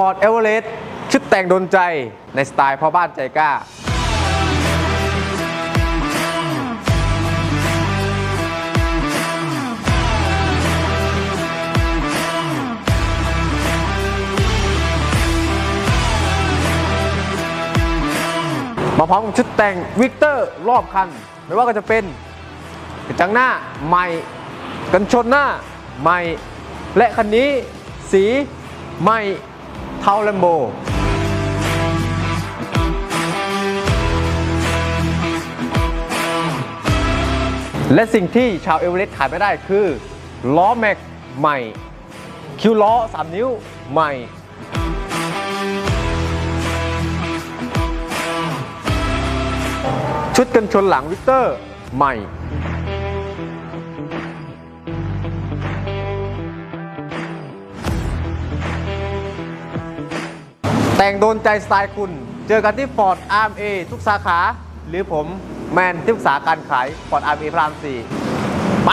Ford Everest ชุดแต่งโดนใจในสไตล์พ่อบ้านใจกล้า มาพร้อมกับชุดแต่งวิกเตอร์รอบคัน ไม่ว่าก็จะเป็นกระจังหน้าใหม่กันชนหน้าใหม่ และคันนี้สีใหม่ เทาแลมโบและสิ่งที่ชาวเอเวอเรสต์ขาดไม่ได้คือ ล้อแม็กใหม่ คิวล้อ 3 นิ้วใหม่ ชุดกันชนหลังวิกเตอร์ใหม่ แต่งโดนใจสไตล์คุณ เจอกันที่ Ford RMA ทุกสาขา หรือผมแมนที่ปรึกษาการขาย Ford RMA พระราม4ไป